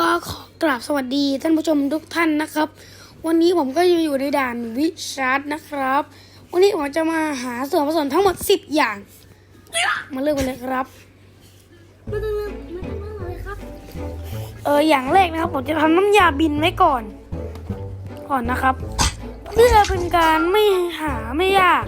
ก็ขอกราบสวัสดีท่านผู้ชมทุกท่านนะครับ วันนี้ผมก็อยู่ในด่านวิชาร์ดนะครับ วันนี้ผมจะมาหาส่วนผสมทั้งหมด 10 อย่าง มาเริ่มกันเลยครับไม่ต้องเริ่มไม่ต้องเริ่มเลยครับเอออย่างแรกนะครับผมจะทำน้ำยาบินไว้ก่อน ก่อนนะครับ เพื่อเป็นการไม่หาไม่ยาก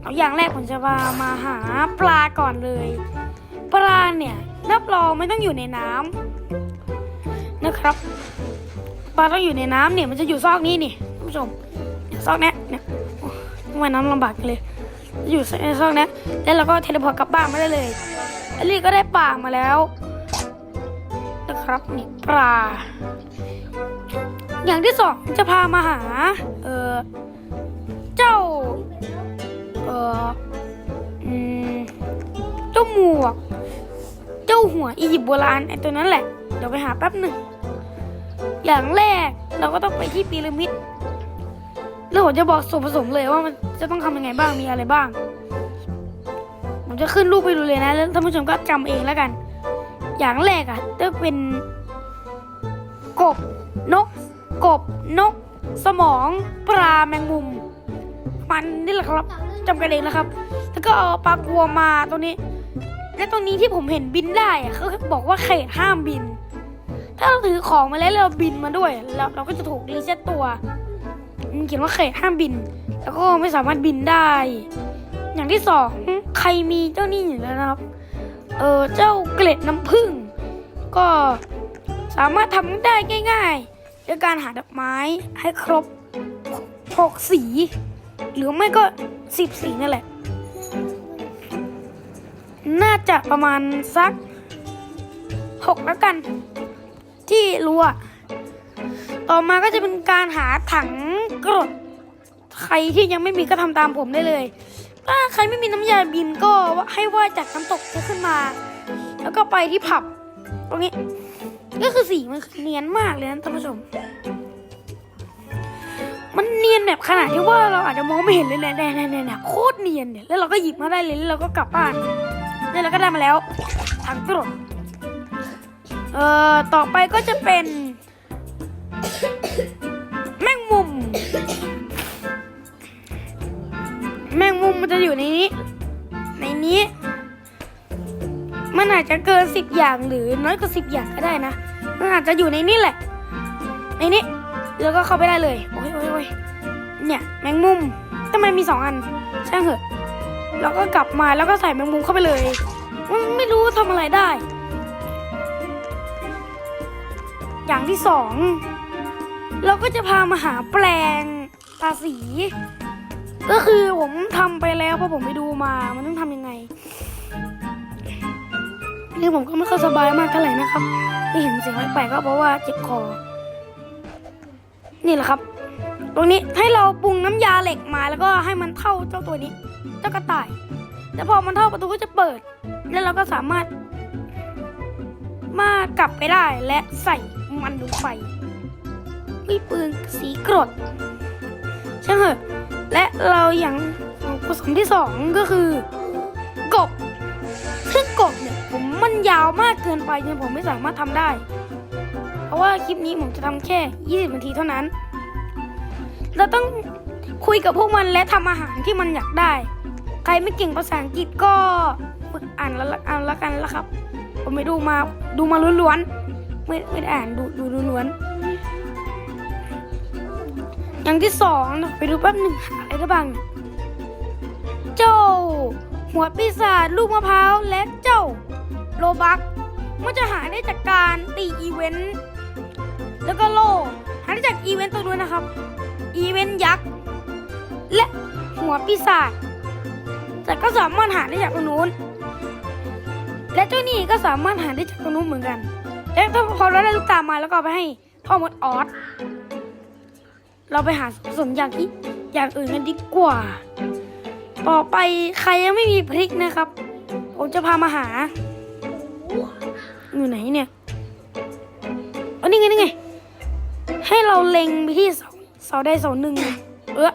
เอาอย่างแรกผมจะมามาหาปลาก่อนเลย ปลาเนี่ยรับรองไม่ต้องอยู่ในน้ำ นะครับปลาต้องอยู่ในน้ำเนี่ยมันจะอยู่ซอกนี้นี่ท่านผู้ชมซอกนี้เนี่ยว่ายน้ำลำบากเลยอยู่ในซอกนี้แล้วเราก็เทเลพอร์ตกลับบ้านมาได้เลยอันนี้ก็ได้ปลามาแล้วนะครับนี่ปลา อย่างที่สองจะพามาหา เออเจ้า เออเจ้าหมวก เจ้าหัวอียิปต์โบราณไอ้ตัวนั้นแหละ เดี๋ยวไปหาแป๊บหนึ่ง อย่างแรกเราก็ต้องไปที่พีระมิด แล้วผมจะบอกส่วนผสมเลยว่ามันจะต้องทำยังไงบ้าง มีอะไรบ้าง ผมจะขึ้นรูปไปดูเลยนะ แล้วท่านผู้ชมก็จำเองแล้วกัน อย่างแรกอะจะเป็น กบ นก กบ นก สมอง ปลาแมงมุม มันนี่แหละครับจำกันเองนะครับ แล้วก็เอาปลากัวมาตรงนี้ และตรงนี้ที่ผมเห็นบินได้อะเขาบอกว่าเขตห้ามบิน ถ้าเราถือของมาแล้วเราบินมาด้วยเราเราก็จะถูกรีเซ็ตตัวมันเขียนว่าเขตห้ามบิน แล้วก็ไม่สามารถบินได้ อย่างที่สองใครมีเจ้านี่อยู่แล้วนะครับ เออเจ้าเกล็ดน้ำผึ้งก็สามารถทำได้ง่ายๆด้วยการหาดอกไม้ให้ครบหกสี หรือไม่ก็สิบสีนั่นแหละ น่าจะประมาณสักหกแล้วกัน ที่รู้อะต่อมาก็จะเป็นการหาถังกรด ใครที่ยังไม่มีก็ทำตามผมได้เลย ถ้าใครไม่มีน้ำยาบินก็ให้ว่าจากน้ำตกขึ้นมา แล้วก็ไปที่ผับ ตรงนี้ ก็คือสีมันเนียนมากเลยนะท่านผู้ชม มันเนียนแบบขนาดที่ว่าเราอาจจะมองไม่เห็นเลยเนี่ยเนี่ยเนี่ยเนี่ยโคตรเนียนเนี่ย แล้วเราก็หยิบมาได้เลยแล้วเราก็กลับบ้านเนี่ยเราก็ได้มาแล้วถังกรด เอ่อต่อไปก็จะเป็น แมงมุม แมงมุมมันจะอยู่ในนี้ ในนี้ มันอาจจะเกินสิบอย่างหรือน้อยกว่าสิบอย่างก็ได้นะ มันอาจจะอยู่ในนี้แหละ ในนี้ แล้วก็เข้าไปได้เลย โอ้ยโอ้ยโอ้ยเนี่ยแมงมุมทำไมมีสองอัน ช่างเถอะ แล้วก็กลับมาแล้วก็ใส่แมงมุมเข้าไปเลย มันไม่รู้ทำอะไรได้ อย่างที่สองเราก็จะพามาหาแปลงตาสี ก็คือผมทำไปแล้วเพราะผมไปดูมามันต้องทำยังไงนี่ผมก็ไม่ค่อยสบายมากเท่าไหร่นะครับที่เห็นเสียงแปลกๆก็เพราะว่าเจ็บคอ นี่แหละครับ ตรงนี้ให้เราปรุงน้ำยาเหล็กมาแล้วก็ให้มันเท่าเจ้าตัวนี้ เจ้ากระต่าย แล้วพอมันเท่าประตูก็จะเปิด แล้วเราก็สามารถมากลับไปได้และใส่ มันลงไปวิปืนสีกรดใช่างเถอและเราอย่างผสมที่สองก็คือกบซึ่งกบเนี่ยผมมันยาวมากเกินไปจนผมไม่สามารถทำได้ เพราะว่าคลิปนี้ผมจะทำแค่ 20นาทีเท่านั้น เราต้องคุยกับพวกมันและทำอาหารที่มันอยากได้ ใครไม่เก่งภาษาอังกฤษก็ฝึกอ่านแล้วละอ่านแล้วกันละครับ ผมไปดูมาดูมาล้วนๆ ไม่ไม่ได้อ่านดูดูล้วน อย่างที่สองนะไปดูแป๊บหนึ่งหาอะไรได้บ้างเจ้า หัวปีศาจลูกมะพร้าวและเจ้าโลบักมันจะหาได้จากการตีอีเวนต์แล้วก็โลหาได้จากอีเวนต์ตัวนู้นนะครับ อีเวนต์ยักษ์และหัวปีศาจแต่ก็สามารถหาได้จากตรงนู้น และเจ้านี่ก็สามารถหาได้จากตรงนู้นเหมือนกัน และถ้าพอเราได้ลูกตามาแล้วก็ไปให้พ่อมดออสเราไปหาส่วนอย่างที่อย่างอื่นกันดีกว่า ต่อไปใครยังไม่มีพริกนะครับ ผมจะพามาหา อยู่ไหนเนี่ยอานี่ไงนี่ไง ให้เราเล็งไปที่เสาเสาใดเสาหนึ่งเออ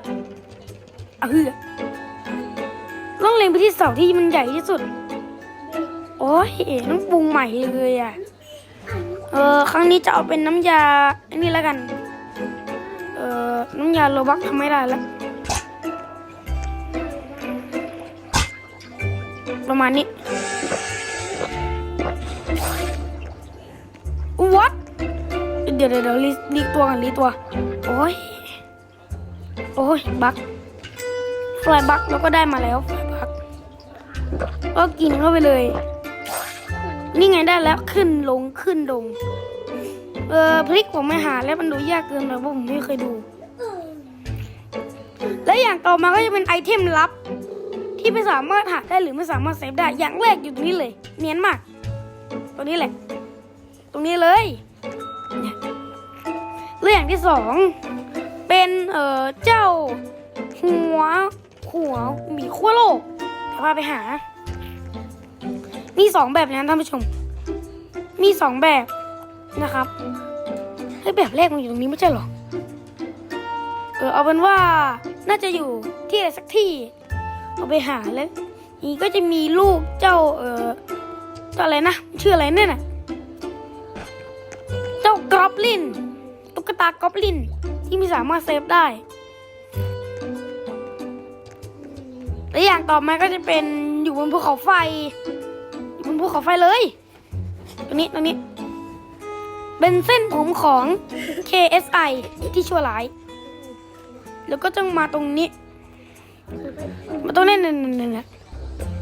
อะเฮือต้องเล็งไปที่เสาที่มันใหญ่ที่สุด โอ้ยต้องปรุงใหม่เลยอะ เออครั้งนี้จะเอาเป็นน้ำยาอันนี้แล้วกัน เออน้ำยาโลบักทำไม่ได้แล้วประมาณนี้ what เดี๋ยวเดี๋ยวเดี๋ยวรีรีตัวกันรีตัว โอ้ย โอ้ย บักฟลายบักแล้วก็ได้มาแล้วฟลายบัก ก็กินเข้าไปเลย นี่ไงได้แล้วขึ้นลงขึ้นลง เออพลิกผมไม่หาแล้วมันดูยากเกินไปเพราะผมไม่เคยดู และอย่างต่อมาก็จะเป็นไอเทมลับ ที่ไม่สามารถหาได้หรือไม่สามารถเซฟได้อย่างแรกอยู่ตรงนี้เลย เนียนมาก ตรงนี้แหละ ตรงนี้เลยเนี่ยเรื่องอย่างที่สองเป็นเออเจ้าหัวหัวหมีขั้วโลกเดี๋ยวพาไปหา มีสองแบบนะท่านผู้ชม มีสองแบบนะครับเฮ้ยแบบแรกมันอยู่ตรงนี้ไม่ใช่หรอ เออเอาเป็นว่าน่าจะอยู่ที่อะไรสักที่ เอาไปหาแล้วนี่ก็จะมีลูกเจ้าเออเจ้าอะไรนะชื่ออะไรเนี่ยนะเจ้ากรอบลินตุ๊กตากรอบลินที่ไม่สามารถเซฟได้และอย่างต่อมาก็จะเป็นอยู่บนภูเขาไฟ บนภูเขาไฟเลย ตรงนี้ตรงนี้ เป็นเส้นผมของ KSI ที่ชั่วร้าย แล้วก็ต้องมาตรงนี้ มาตรงนี้เนี่ยเนี่ยเนี่ย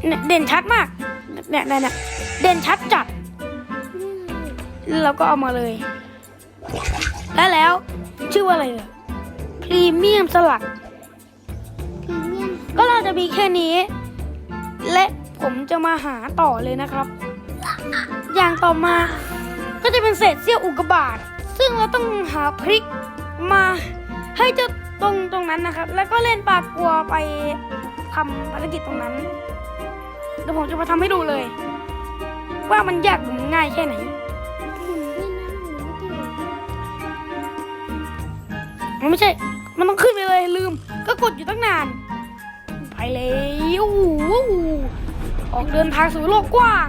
เนี่ยเด่นชัดมากเนี่ยเนี่ยเนี่ยเด่นชัดจัดแล้วก็เอามาเลยและแล้ว ชื่อว่าอะไรเนี่ยพรีเมียมสลัดพรีเมียมก็เราจะมีแค่นี้และ ผมจะมาหาต่อเลยนะครับ อย่างต่อมาก็จะเป็นเศษเสี้ยวอุกกาบาตซึ่งเราต้องหาพริกมาให้เจ้าตรงตรงนั้นนะครับ แล้วก็เล่นปลากัวไปทำภารกิจตรงนั้นเดี๋ยวผมจะมาทำให้ดูเลย ว่ามันยากหรือง่ายแค่ไหนมันไม่ใช่ มันต้องขึ้นไปเลยลืม ก็กดอยู่ตั้งนาน ไปเลยอ อกเดินทางสู่โลกกว้าง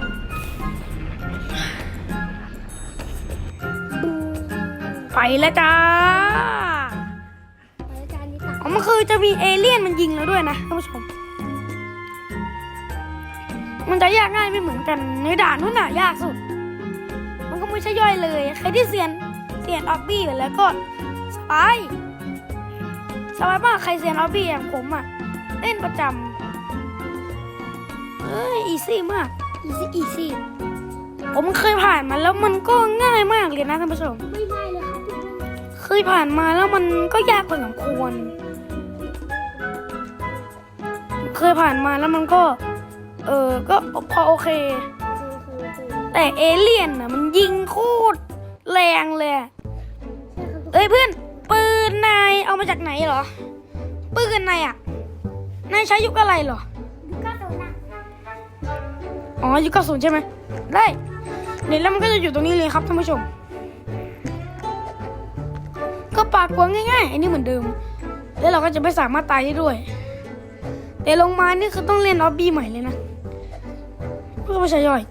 ไปแล้วจ้าไปอาจารย์นี่ตักอ๋อมันคือจะมีเอเลี่ยนมันยิงแล้วด้วยนะท่านผู้ชม มันจะยากง่ายไม่เหมือนกัน ในด่านนู้นน่ะยากสุด มันก็ไม่ใช่ย่อยเลย ใครที่เซียนเซียนออบบี้อยู่แล้วก็สบายสบายมากใครเซียนออบบี้อย่างผมอะ เล่นประจำเอ้ยอีซี่มากอีซี่อีซี่ผมเคยผ่านมาแล้วมันก็ง่ายมากเลยนะท่านผู้ชมไม่ได้เลยครับทุกคนเคยผ่านมาแล้วมันก็ยากพอสมควร เคยผ่านมาแล้วมันก็ เออก็พอโอเคคือคือคือแต่เอเลี่ยนน่ะ มันยิงโคตรแรงเลยอะใช่ครับทุกคนเอ้ยเพื่อน ปืนนายเอามาจากไหนเหรอ ปืนนายอะนายใช้ยุคอะไรเหรอดูก้าโดนนะ อ๋อยุคเก้าศูนย์ใช่ไหมได้เนี่ยแล้วมันก็จะอยู่ตรงนี้เลยครับท่านผู้ชม ก็ปากกวางง่ายๆอันนี้เหมือนเดิม แล้วเราก็จะไม่สามารถตายได้ด้วย แต่ลงมานี่คือต้องเล่นออบบี้ใหม่เลยนะ เพื่อไม่ใช่ย่อย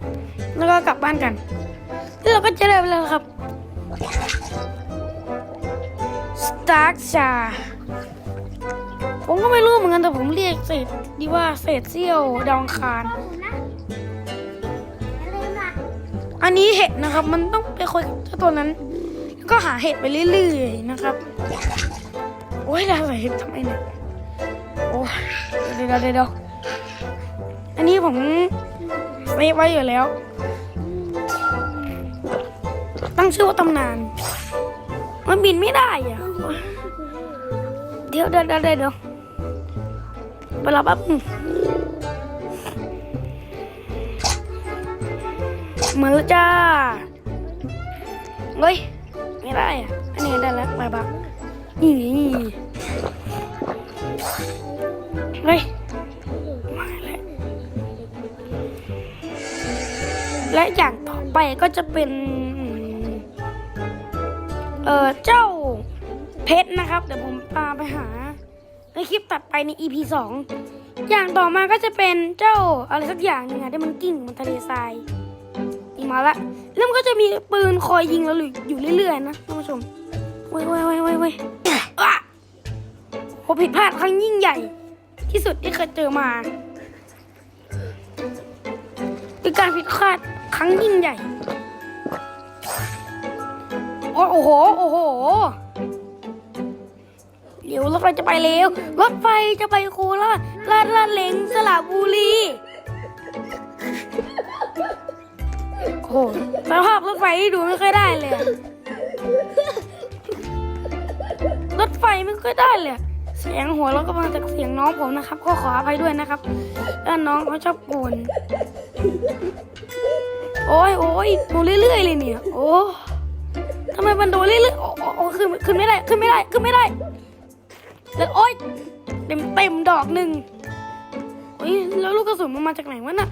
แล้วก็กลับบ้านกัน แล้วเราก็จะได้ไปแล้วครับสตาร์กชาผมก็ไม่รู้เหมือนกันแต่ผมเรียกเศษดีว่าเศษเสี้ยวดองคาร อันนี้เห็ดนะครับ มันต้องไปคุยกับเจ้าตัวนั้น แล้วก็หาเห็ดไปเรื่อยๆนะครับ โอ้ยเราใส่เห็ดทำไมเนี่ย โอ้ยเดี๋ยวเดี๋ยวเดี๋ยวอันนี้ผมเซฟไว้อยู่แล้ว ตั้งชื่อว่าตำนาน มันบินไม่ได้อะ เดี๋ยวเดี๋ยวเดี๋ยวเดี๋ยวไปรอแป๊บ มาแล้วจ้า เฮ้ย ไม่ได้อะอันนี้ได้แล้วไปบักนี่เฮ้ย มาแล้ว และอย่างต่อไปก็จะเป็น เออเจ้าเพชรนะครับ เดี๋ยวผมตามไปหา ในคลิปตัดไปใน EP สองอย่างต่อมาก็จะเป็นเจ้าอะไรสักอย่างหนึงอะที่มันกิ้งบนทะเลทราย มาละแล้วมันก็จะมีปืนคอยยิงเราอยู่เรื่อยๆนะท่านผู้ชมเว้ยเว้ยเว้ยเว้ยเว้ยอะผมผิดพลาดครั้งยิ่งใหญ่ ที่สุดที่เคยเจอมาเป็นการผิดพลาดครั้งยิ่งใหญ่ โอ้โห โอ้โหเดี๋ยวรถไฟจะไปเร็ว รถไฟจะไปโคราชลาดลาดเลงสระบุรี โอ้โหสภาพรถไฟที่ดูไม่ค่อยได้เลยอะรถไฟไม่ค่อยได้เลยอะเสียงหัวเราะก็มาจากเสียงน้องผมนะครับก็ขออภัยด้วยนะครับแล้วน้องเขาชอบกวนโอ้ยโอ้ยโดูเรื่อยๆเลยเนี่ย โอ้ทำไมมันโดนเรื่อยๆโอ้โอ้โอ้ขึ้นขึ้นไม่ได้ขึ้นไม่ได้ขึ้นไม่ได้แล้วโอ๊ยเต็มเต็มดอกหนึ่งโอ้ยแล้วลูกกระสุนมันมาจากไหนวะน่ะ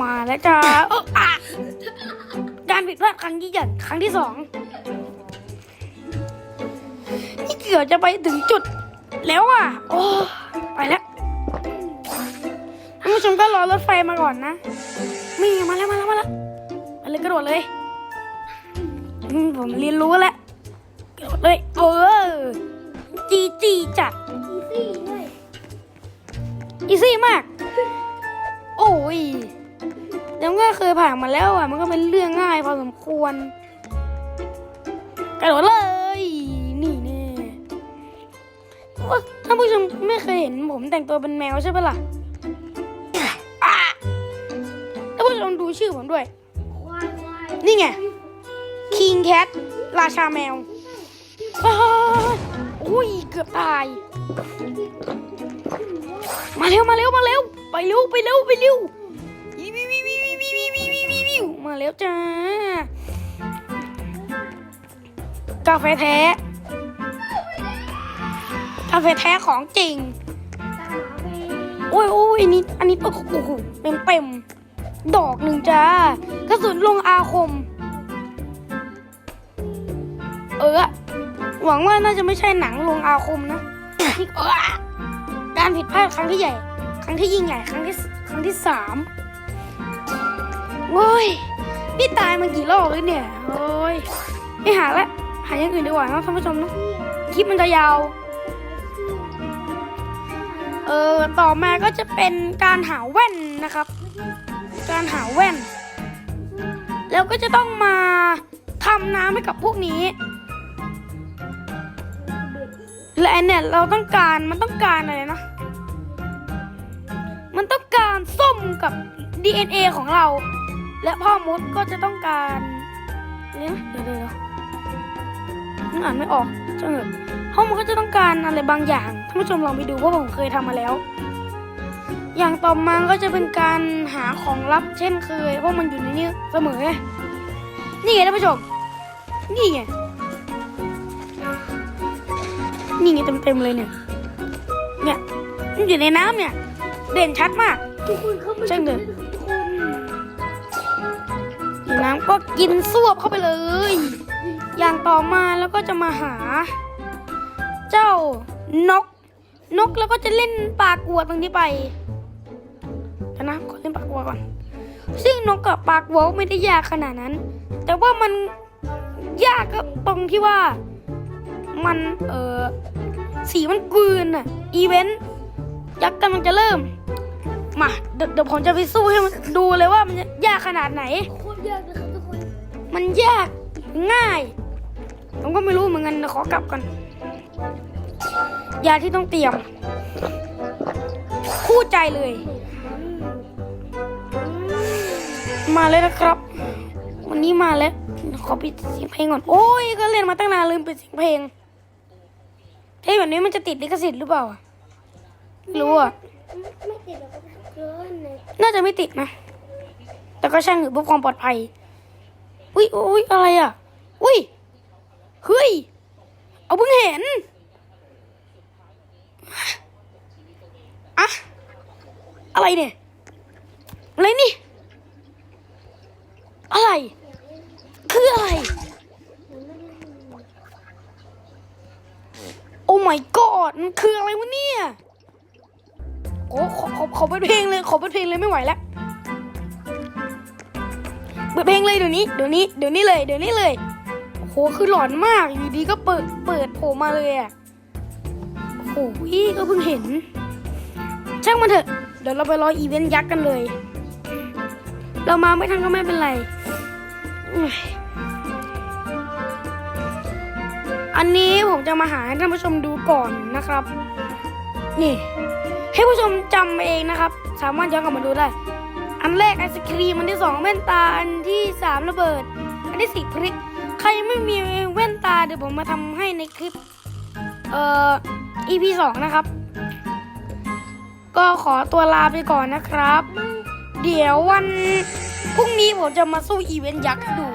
มาแล้วจ้าเอออะการผิดพลาดครั้งยิ่งใหญ่ครั้งที่สองนี่เกือบจะไปถึงจุดแล้วอะ โอ้ไปแล้วท่านผู้ชมก็รอรถไฟมาก่อนนะมีมาแล้วมาแล้วมาแล้วไปเลยกระโดดเลยอืมผมเรียนรู้แล้วกระโดดเลยเออจีจีจัดอีซี่ด้วยอีซี่มาก้ยแล้วก็เคยผ่านมาแล้วอะ มันก็เป็นเรื่องง่ายพอสมควร กระโดดเลย นี่แน่ว่าท่านผู้ชมไม่เคยเห็นผมแต่งตัวเป็นแมวใช่ปะล่ะอะท่านผู้ชมดูชื่อผมด้วย นี่ไง King Cat ราชาแมวอ้าวอุ้ย เกือบตาย มาเร็ว มาเร็ว มาเร็ว ไปเร็วไปเร็วไปเร็ววิววิววิววิววิววิววิววิววิวมาแล้วจ้ากาแฟแท้กาแฟแท้ของจริงโอ้ยโอ้ยอันนี้อันนี้โอ้โหเต็มเต็มๆดอกหนึ่งจ้ากระสุนลงอาคม เออหวังว่าน่าจะไม่ใช่หนังลงอาคมนะการผิดพลาดครั้งที่ใหญ่ รั้งที่ยิ่งใหญ่ครั้งที่ครั้งที่สามโอ้ยนี่ตายมากี่รอบแล้วเนี่ยโอ้ยไม่หาละหาอย่างอื่นดีกว่านะท่านผู้ชมนะคลิปมันจะยาว เออต่อมาก็จะเป็นการหาแว่นนะครับ การหาแว่น แล้วก็จะต้องมาทำน้ำให้กับพวกนี้ และเนี่ยเราต้องการมันต้องการอะไรนะ มันต้องการส้มกับ DNA ของเรา และพ่อมดก็จะต้องการเดี๋ยวเดี๋ยวเดี๋ยวมันอ่านไม่ออกจังเลยพ่อมดก็จะต้องการอะไรบางอย่างท่านผู้ชมลองไปดูเพราะผมเคยทำมาแล้ว อย่างต่อมาก็จะเป็นการหาของลับเช่นเคยเพราะมันอยู่ในนี้เสมอไงนี่ไงท่านผู้ชม นี่ไงนี่ไงเต็มๆเลยเนี่ย เนี่ยมันอยู่ในน้ำเนี่ย เด่นชัดมาก ทุกคนเข้ามาใช่เลยทุกคนในน้ำก็กินซวบเข้าไปเลย อย่างต่อมาแล้วก็จะมาหา เจ้านก นกแล้วก็จะเล่นปลากัวตรงนี้ไปเดี๋ยวนะขอเล่นปลากัวก่อน ซึ่งนกกับปลากัวไม่ได้ยากขนาดนั้น แต่ว่ามันยากก็ตรงที่ว่า มันเออสีมันกลืนอะอีเวนต์ ยักษ์กำลังจะเริ่ม มาเดี๋ยวเดี๋ยวผมจะไปสู้ให้มันดูเลยว่ามันจะยากขนาดไหน โคตรยากเลยครับทุกคน มันยากง่าย ผมก็ไม่รู้เหมือนกันเดี๋ยวขอกลับก่อน ยาที่ต้องเตรียม คู่ใจเลย มาเลยนะครับ วันนี้มาแล้ว ขอปิดเสียงเพลงก่อน โอ้ย ก็เล่นมาตั้งนานลืมปิดเสียงเพลงเท่แบบนี้มันจะติดลิขสิทธิ์หรือเปล่าอะไม่ รู้อะไม่ติดหรอกเกินเลยน่าจะไม่ติดนะ แต่ก็ช่างอยู่เพื่อความปลอดภัย อุ้ยอุ้ยอะไรอะ อุ้ย เฮ้ย เอาเพิ่งเห็นอะอะไรเนี่ย อะไรนี่ อะไร คืออะไร โอ้ my god มันคืออะไรวะเนี่ยโอ้ขอขอขอเปิดเพลงเลยขอเปิดเพลงเลยไม่ไหวแล้วเปิดเพลงเลยเดี๋ยวนี้เดี๋ยวนี้เดี๋ยวนี้เลยเดี๋ยวนี้เลยโหคือหลอนมากอยู่ดีก็เปิดเปิดโผล่มาเลยอะโอ้โหพี่ก็เพิ่งเห็น ช่างมันเถอะ เดี๋ยวเราไปรออีเวนต์ยักษ์กันเลย เรามาไม่ทันก็ไม่เป็นไร อันนี้ผมจะมาหาให้ท่านผู้ชมดูก่อนนะครับ นี่ ให้ผู้ชมจำเองนะครับ สามารถย้อนกลับมาดูได้ อันแรกไอศครีมอันที่สองแว่นตาอันที่สามระเบิด อันที่สี่พริก ใครไม่มีแว่นตาเดี๋ยวผมมาทำให้ในคลิป เอ่อ EP สองนะครับ ก็ขอตัวลาไปก่อนนะครับ เดี๋ยววันพรุ่งนี้ผมจะมาสู้อีเวนต์ยักษ์ดู